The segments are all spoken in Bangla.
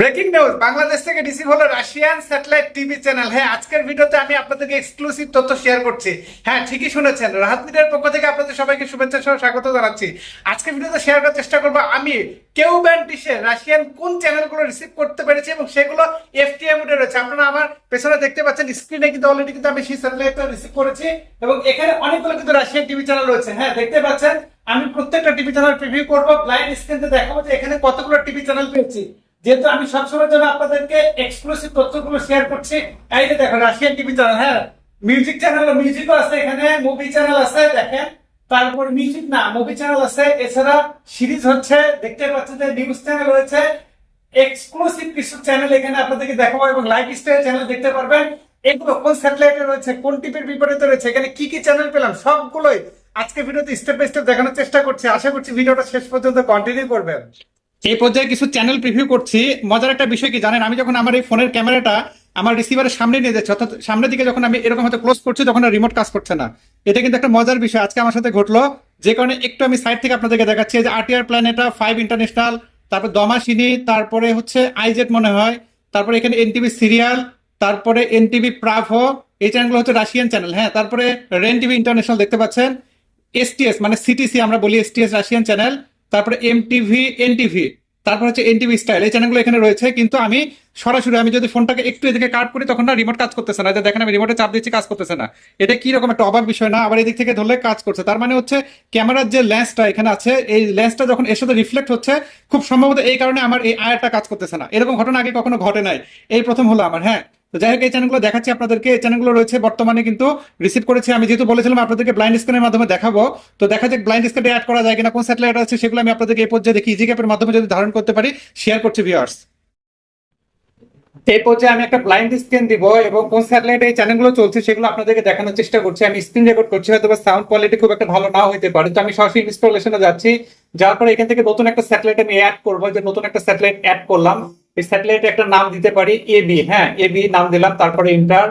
ব্রেকিং নিউজ বাংলাদেশ থেকে রিসিভ হলো রাশিয়ান স্যাটেলাইট টিভি চ্যানেল। হ্যাঁ আজকের ভিডিওতে আমি আপনাদেরকে এক্সক্লুসিভ তথ্য শেয়ার করছি। হ্যাঁ ঠিকই শুনেছেন। রাহাত মিডিয়ার পক্ষ থেকে আপনাদের সবাইকে শুভেচ্ছা সহ স্বাগত জানাচ্ছি। আজকের ভিডিওতে শেয়ার করার চেষ্টা করব আমি, কেউ ব্যান্ড ডিশে রাশিয়ান কোন চ্যানেলগুলো রিসিভ করতে পেরেছি এবং সেগুলো এফটিএম উঠে রয়েছে। আপনারা আমার পেছনে দেখতে পাচ্ছেন স্ক্রিনে কিন্তু অলরেডি কিন্তু আমি সেই স্যাটেলাইটটা রিসিভ করেছি এবং এখানে অনেকগুলো কিন্তু রাশিয়ান টিভি চ্যানেল রয়েছে। হ্যাঁ দেখতে পাচ্ছেন, আমি প্রত্যেকটা টিভি চ্যানেল প্রিভিউ করব। ব্লাইন্ড স্ক্রিনে দেখাবো যে এখানে কতগুলো টিভি চ্যানেল পেয়েছি। যেহেতু আমি সবসময় জন্য আপনাদেরকে এক্সক্লুসিভ তথ্যগুলো শেয়ার করছি, এই যে দেখো রাশিয়ান টিভি চ্যানেল হ্যাঁ? মিউজিক চ্যানেল মিউজিকও আছে এখানে মুভি চ্যানেল আছে, দেখেন। তারপর মিউজিক না মুভি চ্যানেল আছে। এছাড়া সিরিজ হচ্ছে, দেখতে পাচ্ছেন যে নিউজ চ্যানেল রয়েছে। এক্সক্লুসিভ কিছু চ্যানেল এখানে আপনাদেরকে দেখাবো এবং লাইফ স্টাইল চ্যানেল দেখতে পারবেন। এগুলো কোন স্যাটেলাইটে রয়েছে, কোন টিপের বিপরীতে রয়েছে, এখানে কি কি চ্যানেল পেলাম, সবগুলোই আজকে ভিডিওতে স্টেপ বাই স্টেপ দেখানোর চেষ্টা করছি। আশা করছি ভিডিওটা শেষ পর্যন্ত কন্টিনিউ করবেন। এই পর্যায়ে কিছু চ্যানেল প্রিভিউ করছি। মজার একটা বিষয় কি জানেন? আমি যখন আমার এই ফোনের ক্যামেরাটা আমার রিসিভারের সামনে নিয়ে যাচ্ছি, অর্থাৎ সামনের দিকে যখন আমি এরকম হয়তো ক্লোজ করছি, তখন রিমোট কাজ করছে না। এটা কিন্তু একটা মজার বিষয়। আজকে আমার সাথে ঘটলো। যে কারণে একটু আমি সাইড থেকে আপনাদেরকে দেখাচ্ছি। যে আরটিআর প্ল্যানেটা ফাইভ ইন্টারন্যাশনাল তারপর দমাসিনী তারপরে হচ্ছে আইজেট মনে হয়, তারপরে এখানে এনটিভি সিরিয়াল তারপরে এনটিভি প্রাভো এই চ্যানেলগুলো হচ্ছে রাশিয়ান চ্যানেল হ্যাঁ তারপরে রেন টিভি ইন্টারন্যাশনাল দেখতে পাচ্ছেন। এসটিএস মানে সিটিসি আমরা বলি এসটিএস রাশিয়ান চ্যানেল তারপরে এমটিভি এনটিভি তারপর হচ্ছে এনটিভি স্টাইল এই চ্যানেলগুলো এখানে রয়েছে, কিন্তু আমি সরাসরি আমি যদি ফোনটাকে একটু এদিকে কাট করি, তখন না রিমোট কাজ করতেছে না। দেখেন আমি রিমোটে চাপ দিচ্ছি, কাজ করতেছে না। এটা কি রকম একটা অবাক বিষয় না? আবার এদিক থেকে ধরলে কাজ করছে। তার মানে হচ্ছে ক্যামেরার যে লেন্সটা এখানে আছে, এই লেন্সটা যখন এর সাথে রিফ্লেক্ট হচ্ছে, খুব সম্ভবত এই কারণে আমার এই আয়ারটা কাজ করতেছে না। এরকম ঘটনা আগে কখনো ঘটে নাই। এই প্রথম হলো আমার হ্যাঁ? তো যাই হোক, এই চ্যানেলগুলো দেখাচ্ছি আপনাদেরকে। এই চ্যানেলগুলো রয়েছে বর্তমানে কিন্তু রিসিভ করেছি। আমি যেহেতু বলেছিলাম আপনাদেরকে ব্লাইন্ড স্ক্রিনের মাধ্যমে দেখাবো, তো দেখা যাক ব্লাইন্ড স্ক্রিনে অ্যাড করা যায় কিনা, কোন স্যাটেলাইট আছে সেগুলো আমি আপনাদেরকে এই পর্যায়ে দেখি। ইজি ক্যাপের মাধ্যমে যদি ধারণ করতে পারি শেয়ার করছি ভিউয়ার্স এই পর্যায়ে আমি একটা ব্লাইন্ড স্ক্রিন দিব এবং কোন স্যাটেলাইট এই চ্যানেলগুলো চলছে সেগুলো আপনাদেরকে দেখানোর চেষ্টা করছি। আমি স্ক্রিন রেকর্ড করছি হয়তো সাউন্ড কোয়ালিটি খুব একটা ভালো না হতে পারে। তো আমি সরাসরি ইনস্টলেশনে যাচ্ছি। যার পরে এখান থেকে নতুন একটা স্যাটেলাইট আমি অ্যাড করব, যে নতুন একটা স্যাটেলাইট অ্যাড করলাম। স্যাটেলাইটে একটা নাম দিতে পারি এ বি হ্যাঁ এ বি নাম দিলাম, তারপরে ইন্টার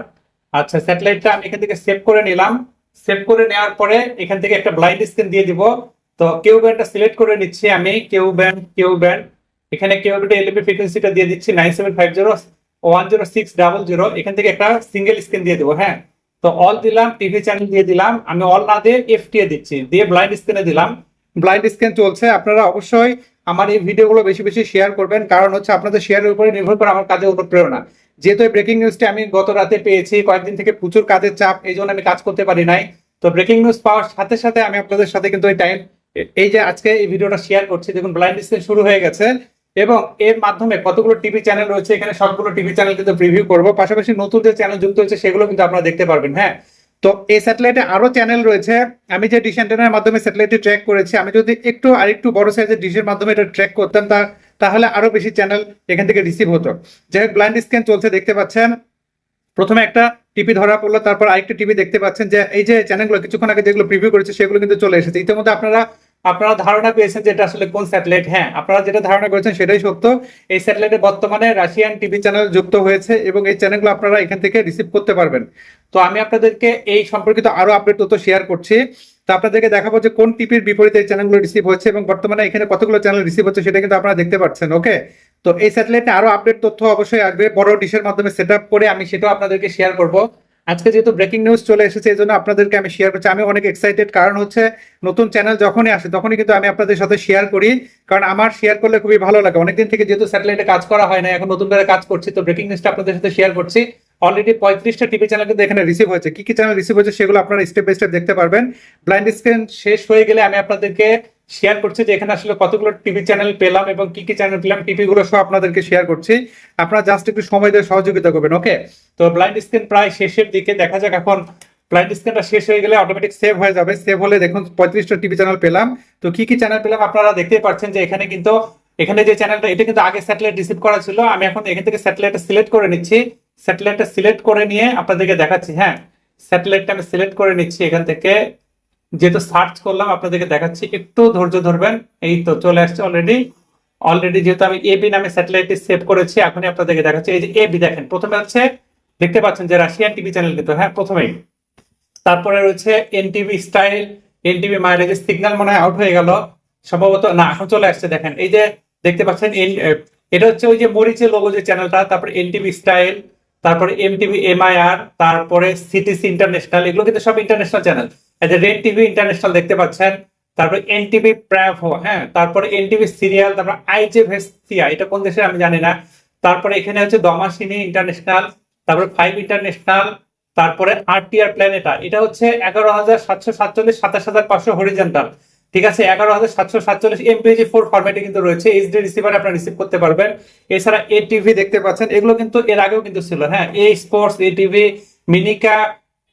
আচ্ছা স্যাটেলাইটটা আমি এখান থেকে সেভ করে নিলাম সেভ করে নেওয়ার পরে এখান থেকে একটা ব্লাইন্ড স্ক্রিন দিয়ে দিব, তো কেউ ব্যান্ডটা সিলেক্ট করে নিচ্ছি আমি, কেউ ব্যান্ড কেউ ব্যান্ড, এখানে কেউ ব্যান্ডের এলপি ফ্রিকোয়েন্সিটা দিয়ে দিচ্ছি nine seven five zero one zero six double zero এখান থেকে একটা সিঙ্গেল স্ক্রিন দিয়ে দেবো হ্যাঁ তো অল দিলাম টিভি চ্যানেল দিয়ে দিলাম, আমি অল না দিয়ে এফটিএ দিচ্ছি, দিয়ে ব্লাইন্ড স্ক্রিনে দিলাম ব্লাইন্ড স্ক্রিন চলছে। আপনারা অবশ্যই আমার এই ভিডিওগুলো বেশি বেশি শেয়ার করবেন। কারণ হচ্ছে আপনাদের শেয়ারের উপরে নির্ভর করে আমার কাজে অনুপ্রেরণা যেহেতু ব্রেকিং নিউজটা আমি গত রাতে পেয়েছি, কয়েকদিন থেকে প্রচুর কাজের চাপ, এই জন্য আমি কাজ করতে পারি নাই। তো ব্রেকিং নিউজ পাওয়ার সাথে সাথে আমি আপনাদের সাথে কিন্তু এই টাইম এই যে আজকে এই ভিডিওটা শেয়ার করছি, দেখুন ব্লাইন্ড স্ক্রিন শুরু হয়ে গেছে। এবং এর মাধ্যমে কতগুলো টিভি চ্যানেল রয়েছে, এখানে সবগুলো টিভি চ্যানেল কিন্তু প্রিভিউ করব। পাশাপাশি নতুন যে চ্যানেল যুক্ত হয়েছে, সেগুলো কিন্তু আপনারা দেখতে পারবেন হ্যাঁ? তো এই স্যাটেলাইটে আরও চ্যানেল রয়েছে। আমি যে ডিশ অ্যান্টেনার মাধ্যমে স্যাটেলাইটটি ট্র্যাক করেছি, আমি যদি একটু আরেকটু বড় সাইজের ডিশের মাধ্যমে এটা ট্র্যাক করতাম, তা তাহলে আরও বেশি চ্যানেল এখান থেকে রিসিভ হতো। যাই হোক ব্লাইন্ড স্ক্যান চলছে, দেখতে পাচ্ছেন। প্রথমে একটা টিভি ধরা পড়ল, তারপর আরেকটা টিভি দেখতে পাচ্ছেন যে, এই যে চ্যানেলগুলো কিছুক্ষণ আগে যেগুলো প্রিভিউ করেছে, সেগুলো কিন্তু চলে এসেছে। ইতিমধ্যে আপনারা আপনারা ধারণা পেয়েছেন যে এটা আসলে কোন স্যাটেলাইট? হ্যাঁ আপনারা যেটা ধারণা করেছেন সেটাই সত্য। এই স্যাটেলাইটে বর্তমানে রাশিয়ান টিভি চ্যানেল যুক্ত হয়েছে এবং এই চ্যানেলগুলো আপনারা এখান থেকে রিসিভ করতে পারবেন। তো আমি আপনাদেরকে এই সম্পর্কিত আরও আপডেট তথ্য শেয়ার করছি। তো আপনাদেরকে দেখাবো যে কোন টিপির বিপরীতে এই চ্যানেলগুলো রিসিভ হচ্ছে এবং বর্তমানে এখানে কতগুলো চ্যানেল রিসিভ হচ্ছে সেটা কিন্তু আপনারা দেখতে পাচ্ছেন ওকে তো এই স্যাটেলাইটে আরও আপডেট তথ্য অবশ্যই আসবে। বড় ডিশের মাধ্যমে সেট করে আমি সেটাও আপনাদেরকে শেয়ার করব। আজকে যেহেতু ব্রেকিং নিউজ চলে এসেছে, এই জন্য আপনাদেরকে আমি শেয়ার করছি। আমি অনেক এক্সাইটেড কারণ হচ্ছে নতুন চ্যানেল যখনই আসে, তখনই কিন্তু আমি আপনাদের সাথে শেয়ার করি। কারণ আমার শেয়ার করলে খুবই ভালো লাগে। অনেকদিন থেকে যেহেতু স্যাটেলাইটে কাজ করা হয় না এখন নতুন করে কাজ করছি, তো ব্রেকিং নিউজটা আপনাদের সাথে শেয়ার করছি। অলরেডি পঁয়ত্রিশটা টিভি চ্যানেল কিন্তু এখানে রিসিভ হয়েছে। কি কি চ্যানেল রিসিভ হয়েছে সেগুলো আপনারা স্টেপ বাই স্টেপ দেখতে পারবেন। ব্লাইন্ড স্ক্রিন শেষ হয়ে গেলে আমি আপনাদেরকে শেয়ার করছি যে এখানে আসলে কতগুলো টিভি চ্যানেল পেলাম এবং কি কি চ্যানেল পেলাম টিভি গুলো সব আপনাদেরকে শেয়ার করছি। আপনারা জাস্ট একটু সময় দিয়ে সহযোগিতা করবেন ওকে তো ব্লাইন্ড স্ক্রিন প্রায় শেষের দিকে, দেখা যাক এখন ব্লাইন্ড স্ক্রিনটা শেষ হয়ে গেলে অটোমেটিক সেভ হয়ে যাবে। সেভ হলে দেখুন পঁয়ত্রিশটা টিভি চ্যানেল পেলাম। তো কি কি চ্যানেল পেলাম আপনারা দেখতেই পাচ্ছেন যে এখানে কিন্তু, এখানে যে চ্যানেলটা এটা কিন্তু আগে স্যাটেলাইট রিসিভ করা ছিল। আমি এখন এখান থেকে স্যাটেলাইটটা সিলেক্ট করে নিচ্ছি। স্যাটেলাইটটা সিলেক্ট করে নিয়ে আপনাদেরকে দেখাচ্ছি হ্যাঁ? স্যাটেলাইটটা আমি সিলেক্ট করে নিচ্ছি এখান থেকে। যেহেতু সার্চ করলাম, আপনাদেরকে দেখাচ্ছি। একটু ধৈর্য ধরবেন। এই তো চলে আসছে অলরেডি অলরেডি যেহেতু আমি এবি নামে স্যাটেলাইটটি সেভ করেছি, এখনই আপনাদেরকে দেখাচ্ছি। এই যে এবি দেখেন, প্রথমে হচ্ছে, দেখতে পাচ্ছেন যে রাশিয়ান টিভি চ্যানেল কিন্তু হ্যাঁ প্রথমেই। তারপরে রয়েছে এনটিভি স্টাইল এনটিভি মায়ের যে সিগন্যাল মনে হয় আউট হয়ে গেল। সম্ভবত না, এখন চলে আসছে, দেখেন। এই যে দেখতে পাচ্ছেন এটা হচ্ছে ওই যে মরিচের লোগো যে চ্যানেলটা তারপরে এনটিভি স্টাইল তারপরে এমটিভি এমআইআর তারপরে সিটিসি ইন্টারন্যাশনাল এগুলো কিন্তু সব international channel red TV international দেখতে পাচ্ছেন। তারপরে এনটিভি প্রাভো হ্যাঁ তারপরে এনটিভি সিরিয়াল তারপরে আইজে ভেস্টিয়া এটা কোন দেশের আমি জানি না। তারপরে এখানে হচ্ছে দমাসিনী ইন্টারন্যাশনাল তারপরে ফাইভ ইন্টারন্যাশনাল তারপরে আরটিআর প্ল্যানেটা এটা হচ্ছে এগারো হাজার সাতশো সাতচল্লিশ, সাতাশ হাজার পাঁচশো হরিজেন্টাল ঠিক আছে, এগারো হাজার সাতশো সাতচল্লিশ এমপিজি ফোর ফরম্যাটে কিন্তু রয়েছে। এইচডি রিসিভার আপনারা রিসিভ করতে পারবেন। এছাড়া এ টিভি দেখতে পাচ্ছেন, এগুলো কিন্তু এর আগেও কিন্তু ছিল। হ্যাঁ এ স্পোর্টস এ টিভি মিনিকা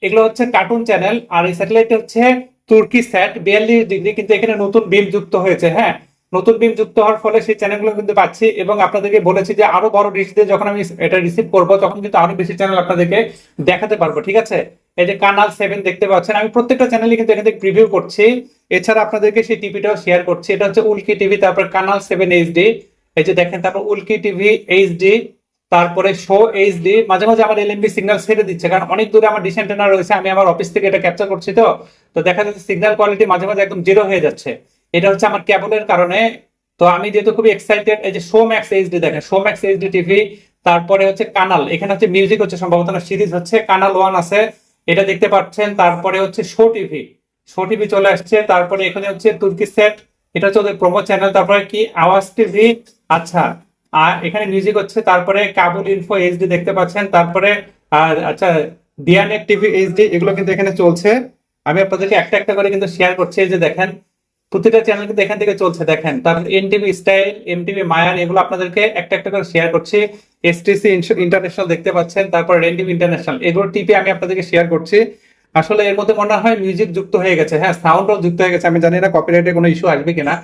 এগুলো হচ্ছে কার্টুন চ্যানেল আর এই স্যাটেলাইট হচ্ছে তুর্কি স্যাট বিয়াল্লিশ ডিগ্রি, কিন্তু এখানে নতুন বিম যুক্ত হয়েছে হ্যাঁ? নতুন বিম যুক্ত হওয়ার ফলে সেই চ্যানেলগুলো কিন্তু পাচ্ছি এবং আপনাদেরকে বলেছি যে আরও বড় ডিশ দিয়ে যখন আমি এটা রিসিভ করব, তখন কিন্তু আরও বেশি চ্যানেল আপনাদেরকে দেখাতে পারব, ঠিক আছে? এই যে কানাল সেভেন দেখতে পাচ্ছেন, আমি প্রত্যেকটা চ্যানেলে কিন্তু এখান থেকে প্রিভিউ করছি। এছাড়া আপনাদেরকে সেই টিভিটাও শেয়ার করছি, এটা হচ্ছে উল্কি টিভি তারপর কানাল সেভেন এইচডি এই যে দেখেন, তারপর উল্কি টিভি এইচডি তারপরে শো এইচডি মাঝে মাঝে আমার এলএমবি সিগন্যাল ছেড়ে দিচ্ছে, কারণ অনেক দূরে আমার ডিশ রয়েছে, আমি আমার অফিস থেকে এটা ক্যাপচার করছি তো। তো দেখা যাচ্ছে সিগন্যাল কোয়ালিটি মাঝে মাঝে একদম জিরো হয়ে যাচ্ছে। এটা হচ্ছে আমার কেবলের কারণে। তো আমি যেহেতু খুবই এক্সাইটেড এই যে শো ম্যাক্স এইচডি দেখেন শো ম্যাক্স এইচডি টিভি তারপরে হচ্ছে কানাল এখানে হচ্ছে মিউজিক হচ্ছে, সম্ভবত সিরিজ হচ্ছে কানাল ওয়ান আছে, এটা দেখতে পাচ্ছেন। তারপরে হচ্ছে শো টিভি শো টিভি চলে আসছে, তারপরে এখানে হচ্ছে তুর্কি সেট এটা হচ্ছে ওদের প্রোমো চ্যানেল তারপরে কি? আওয়াজ টিভি আচ্ছা। আর এখানে মিউজিক হচ্ছে, তারপরে কাবুল ইনফো এইচডি দেখতে পাচ্ছেন, তারপরে, আর আচ্ছা ডিয়ানেট টিভি এইচডি এগুলো কিন্তু এখানে চলছে। আমি আপনাদেরকে একটা একটা করে কিন্তু শেয়ার করছি যে দেখেন, প্রতিটা চ্যানেল কিন্তু এখান থেকে চলছে, দেখেন। তারপর এনটিভি স্টাইল এমটিভি মায়ান এগুলো আপনাদেরকে একটা একটা করে শেয়ার করছি। এসটিসি ইন্টারন্যাশনাল দেখতে পাচ্ছেন, তারপর এনটিভি ইন্টারন্যাশনাল এগুলো টিপে আমি আপনাদেরকে শেয়ার করছি। আসলে এর মধ্যে মনে হয় মিউজিক যুক্ত হয়ে গেছে হ্যাঁ সাউন্ডও যুক্ত হয়ে গেছে, আমি জানি না কপিরাইটের কোনো ইস্যু আসবে কিনা।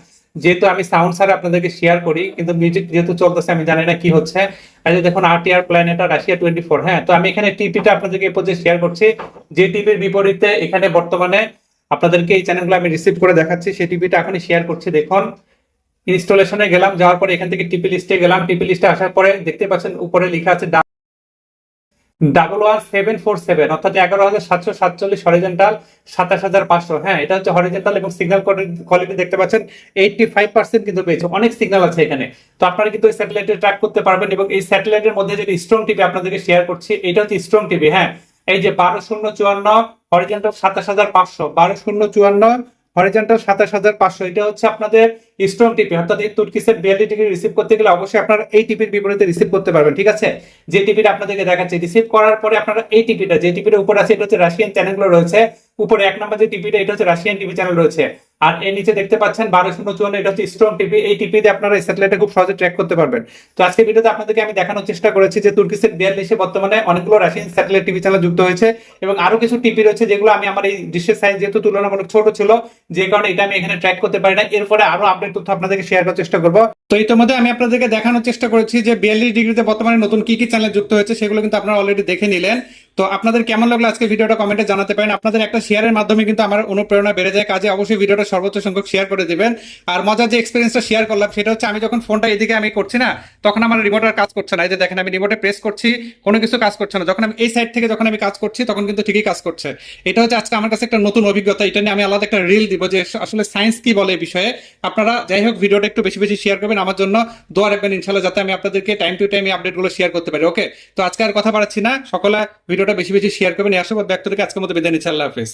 যেহেতু আমি সাউন্ড ছাড়া আপনাদেরকে শেয়ার করি, কিন্তু মিউজিক যেহেতু চলতেছে, আমি জানি না কি হচ্ছে। আর যে দেখুন RTR Planeta Russia twenty four হ্যাঁ? তো আমি এখানে টিপিটা আপনাদেরকে এই শেয়ার করছি। যে টিভির বিপরীতে এখানে বর্তমানে আপনাদেরকে এই চ্যানেলগুলো আমি রিসিভ করে দেখাচ্ছি, সেই টিভিটা এখনই শেয়ার করছি। দেখুন ইনস্টলেশনে গেলাম, যাওয়ার পরে এখান থেকে টিপি লিস্টে গেলাম। টিপি লিস্টে আসার পরে দেখতে পাচ্ছেন, উপরে লেখা আছে double one seven four seven অর্থাৎ এগারো হাজার সাতশো সাতচল্লিশ হরিজেন্টাল সাতাশ হাজার পাঁচশো। হ্যাঁ এটা হচ্ছে হরিজেন্টাল এবং সিগন্যাল কোয়ালিটি দেখতে পাচ্ছেন। এইটটি ফাইভ পার্সেন্ট কিন্তু পেয়েছে। অনেক সিগন্যাল আছে এখানে। তো আপনারা কিন্তু এই স্যাটেলাইটে ট্র্যাক করতে পারবেন এবং এই স্যাটেলাইটের মধ্যে যে স্ট্রং টিভি আপনাদেরকে শেয়ার করছি, এটা হচ্ছে স্ট্রং টিভি হ্যাঁ। এই যে বারো শূন্য চুয়ান্ন হরিজেন্টাল সাতাশ হাজার পাঁচশো, বারো শূন্য চুয়ান্ন হরিজেন্টাল সাতাশ হাজার পাঁচশো। এটা হচ্ছে আপনাদের স্ট্রং টিপি অর্থাৎ এই তুর্কিসের বিয়াল্লিশ ডিগ্রি রিসিভ করতে গেলে অবশ্যই আপনারা এই টিপির বিপরীতে রিসিভ করতে পারবেন, ঠিক আছে? যে টিপিটা আপনাদেরকে দেখাচ্ছে রিসিভ করার পরে আপনারা এই টিপিটা যে টিপিটা উপর আছে, এটা হচ্ছে রাশিয়ান চ্যানেলগুলো রয়েছে। উপরে এক নম্বর যে টিপিটা এটা হচ্ছে রাশিয়ান টিভি চ্যানেল রয়েছে। আর এর নিচে দেখতে পাচ্ছেন বারো শূন্য চুয়ান্ন, এটা হচ্ছে স্ট্রং টিপি এই টিপি দিয়ে আপনারা এই স্যাটেলাইটে খুব সহজে ট্র্যাক করতে পারবেন। তো আজকে ভিডিওতে আপনাদেরকে আমি দেখানোর চেষ্টা করেছি যে তুর্কি বিয়াল্লিশে বর্তমানে অনেকগুলো রাশিয়ান স্যাটেলাইট টিভি চ্যানেল যুক্ত হয়েছে এবং আরও কিছু টিপি রয়েছে যেগুলো আমি আমার এই দৃশ্যের সাইজ যেহেতু তুলনামূলক ছোট ছিল, যে কারণে এটা আমি এখানে ট্র্যাক করতে পারি না। এরপরে আরও আপডেট তথ্য আপনাদেরকে শেয়ার করার চেষ্টা করব। তো ইতিমধ্যে আমি আপনাদেরকে দেখানোর চেষ্টা করেছি যে বিয়াল্লিশ ডিগ্রিতে বর্তমানে নতুন কি কি চ্যানেল যুক্ত হয়েছে, সেগুলো কিন্তু আপনারা অলরেডি দেখে নিলেন। তো আপনাদের কেমন লাগল আজকে ভিডিওটা কমেন্টে জানাতে পারেন। আপনাদের একটা শেয়ারের মাধ্যমে কিন্তু আমার অনুপ্রেরণা বেড়ে যায়। কাজে অবশ্যই ভিডিওটা সর্বোচ্চ সংখ্যক শেয়ার করে দিবেন। আর মজার যে এক্সপিরিয়েন্সটা শেয়ার করলাম, সেটা হচ্ছে আমি যখন ফোনটা এদিকে আমি করছি না, তখন আমার রিমোট আর কাজ করছে না। এই যে দেখেন, আমি রিমোটে প্রেস করছি, কোনো কিছু কাজ করছে না। যখন আমি এই সাইড থেকে যখন আমি কাজ করছি, তখন কিন্তু ঠিকই কাজ করছে। এটা হচ্ছে আজকে আমার কাছে একটা নতুন অভিজ্ঞতা। এটা নিয়ে আমি আলাদা একটা রিল দিব যে আসলে সায়েন্স কি বলে এই বিষয়ে। আপনারা যাই হোক, ভিডিওটা একটু বেশি বেশি শেয়ার করবেন। আমার জন্য দোয়া রাখবেন ইনশাল্লাহ যাতে আমি আপনাদেরকে টাইম টু টাইম আপডেটগুলো শেয়ার করতে পারি। ওকে তো আজকে আর কথা বাড়াচ্ছি না। সকলে ভিডিওটা বেশি বেশি শেয়ার করবেন। এই আশাবাদ ব্যক্ত আজকের মতো বিদায় নিচ্ছি। আল্লাহ হাফিজ।